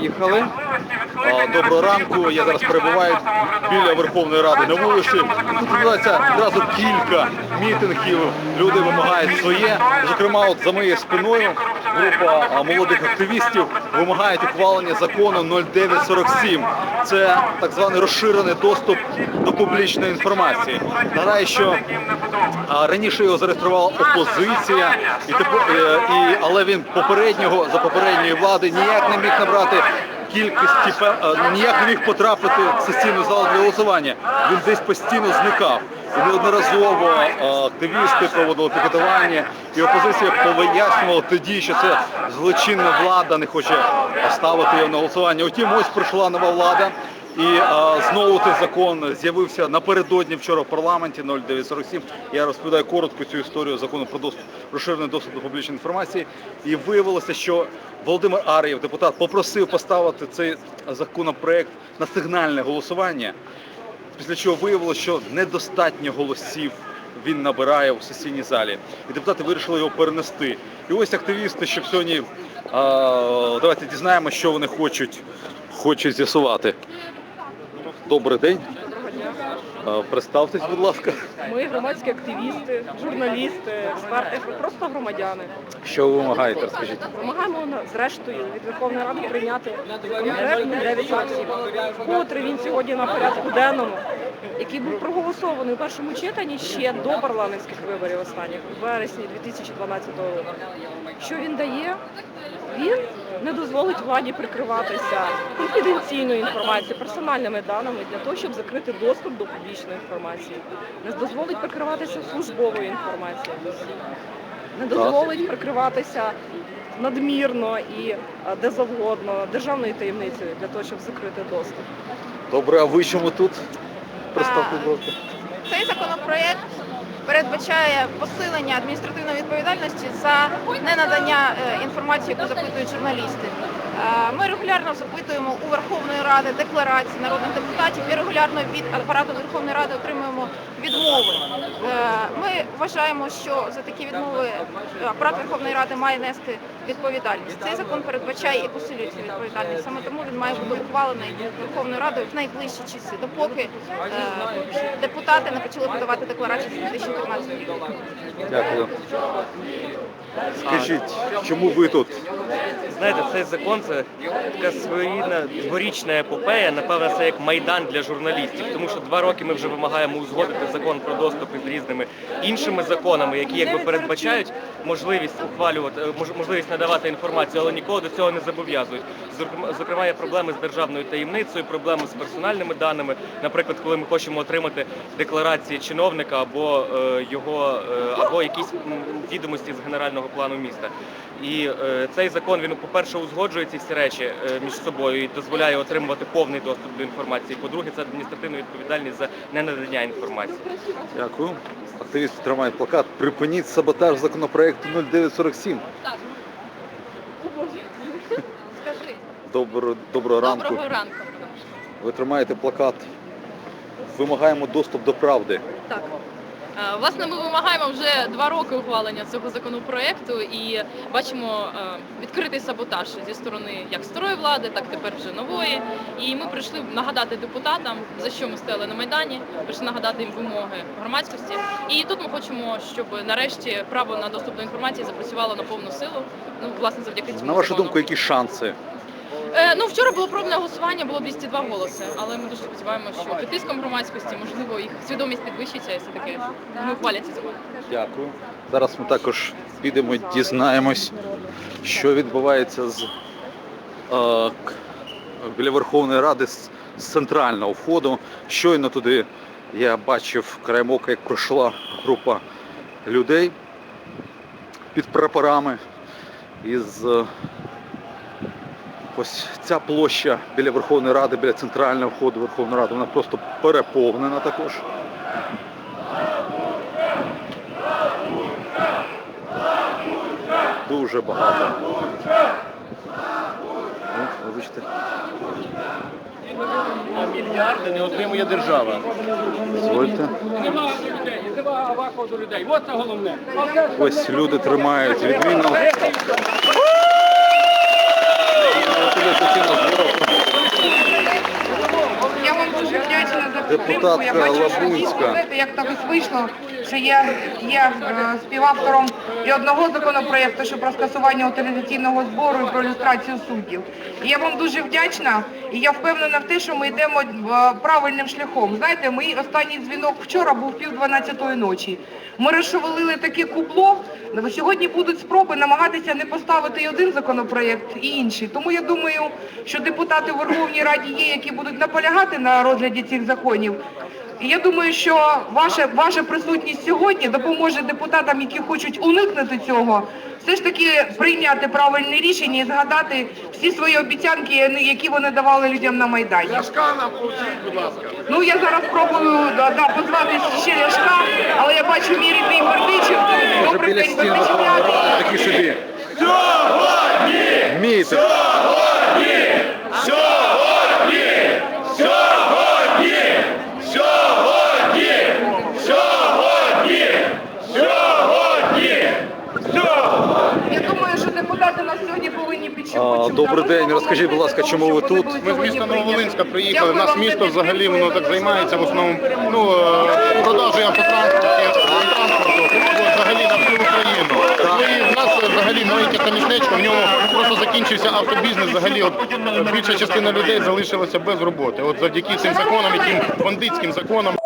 Поїхали. Доброго ранку. Я зараз перебуваю біля Верховної Ради на вулиці. Тут відбувається одразу кілька мітингів. Люди вимагають своє. Зокрема, от за моєю спиною група молодих активістів вимагають ухвалення закону 0947. Це так званий розширений доступ до публічної інформації. Нагадаю, що раніше його зареєструвала опозиція, і е, і але він попереднього за попередньої влади ніяк не міг набрати кількості е, ніяк не міг потрапити в сесійну залу для голосування. Він десь постійно зникав. І неодноразово активісти проводили пікетування, і опозиція пояснювала тоді, що це злочинна влада не хоче ставити його на голосування. Утім, ось прийшла нова влада. І а, знову цей закон з'явився напередодні вчора в парламенті 0947. Я розповідаю коротко цю історію закону про доступ розширений доступ до публічної інформації. І виявилося, що Володимир Ар'єв, депутат, попросив поставити цей законопроект на сигнальне голосування. Після чого виявилося, що недостатньо голосів він набирає у сесійній залі. І депутати вирішили його перенести. І ось активісти, щоб сьогодні а, давайте дізнаємося, що вони хочуть, хочуть з'ясувати. Добрий день. Представтесь, будь ласка. Ми громадські активісти, журналісти, експерти, просто громадяни. Що ви вимагаєте? Розкажіть. Вимагаємо зрештою від Верховної Ради прийняти законопроект 947. Вкотре він сьогодні на порядку денному, який був проголосований у першому читанні ще до парламентських виборів останніх у вересні 2012 року. Що він дає? Він не дозволить владі прикриватися конфіденційною інформацією, персональними даними для того, щоб закрити доступ до публічної інформації. Не дозволить прикриватися службовою інформацією. Не дозволить прикриватися надмірно і е, де завгодно державною таємницею для того, щоб закрити доступ. Добре, а ви чому тут? Представте, будь ласка. Цей законопроект передбачає посилення адміністративної відповідальності за ненадання е, інформації, яку запитують журналісти. Е, Ми регулярно запитуємо у Верховної Ради декларації народних депутатів і регулярно від апарату Верховної Ради отримуємо відмови. Е, Ми вважаємо, що за такі відмови апарат Верховної Ради має нести відповідальність. Цей закон передбачає і посилює цю відповідальність. Саме тому він має бути ухвалений Верховною Радою в найближчі часи, допоки е, депутати не почали подавати декларації з 2013 року. Дякую. Скажіть, чому ви тут? Знаєте, цей закон це така своєрідна дворічна епопея. Напевно, це як майдан для журналістів, тому що два роки ми вже вимагаємо узгодити закон про доступ із різними іншими законами, які якби передбачають можливість ухвалювати, е, можливість надавати інформацію, але нікого до цього не зобов'язують. Зокрема- є проблеми з державною таємницею, проблеми з персональними даними. Наприклад, коли ми хочемо отримати декларації чиновника або е, його е, або якісь відомості з генерального плану міста. І цей закон він, по-перше, узгоджує ці всі речі е, між собою і дозволяє отримувати повний доступ до інформації. По-друге, це адміністративна відповідальність за ненадання інформації. Дякую. Активісти тримають плакат. Припиніть саботаж законопроекту 0947. Добро, доброго ранку. доброго ранку. Ви тримаєте плакат. Вимагаємо доступ до правди. Так. Е, Власне, ми вимагаємо вже два роки ухвалення цього законопроекту і бачимо е, відкритий саботаж зі сторони як старої влади, так тепер вже нової. І ми прийшли нагадати депутатам, за що ми стояли на майдані, прийшли нагадати їм вимоги громадськості. І тут ми хочемо, щоб нарешті право на доступ до інформації запрацювало на повну силу. Ну, власне, завдяки цьому На вашу думку, які шанси? Е, ну вчора було пробне голосування, було 202 голоси, але ми дуже сподіваємося, що під тиском громадськості можливо їх свідомість підвищиться і все таки вони ухвалять ці. Дякую. Зараз ми також підемо, дізнаємось, що відбувається з е, біля Верховної Ради з, з центрального входу. Щойно туди я бачив краєм ока, як пройшла група людей під прапорами із е, ось ця площа біля Верховної Ради, біля центрального входу Верховної Ради, вона просто переповнена також. Дуже багато. Ну, вибачте. Мільярди не отримує держава. Дозвольте. Нема людей, нема вакууму до людей. Ось це головне. Ось люди тримають відмінно. мобілізаційного збору. Я вам дуже вдячна за підтримку. Я Депутатка Лабунська. як так ось вийшло, що я є е, співавтором і одного законопроекту, що про скасування утилізаційного збору і про люстрацію суддів. І я вам дуже вдячна, і я впевнена в те, що ми йдемо е, правильним шляхом. Знаєте, мій останній дзвінок вчора був пів дванадцятої ночі. Ми розшевелили таке кубло. Сьогодні будуть спроби намагатися не поставити і один законопроект і інший. Тому я думаю, що депутати в Верховній Раді є, які будуть наполягати на розгляді цих законів. І я думаю, що ваша, ваша присутність сьогодні допоможе депутатам, які хочуть уникнути цього, все ж таки прийняти правильне рішення і згадати всі свої обіцянки, які вони давали людям на Майдані. Ну я зараз спробую да, да, позвати ще Ляшка, але я бачу мій рідний Бердичів. Добрий день, такі собі. Сьогодні! Мітинг. Я думаю, що депутати нас сьогодні повинні А, підчепити. Добрий день. Розкажіть, будь ласка, чому ви тут? Ми з міста Нововолинська приїхали. У нас місто взагалі воно так займається в основному ну, е, продажею автотранспорту, транспорту, взагалі на всю Україну. Ну, і в нас взагалі маленьке містечко, в ньому просто закінчився автобізнес. Взагалі от, більша частина людей залишилася без роботи. От завдяки цим законам, яким бандитським законам.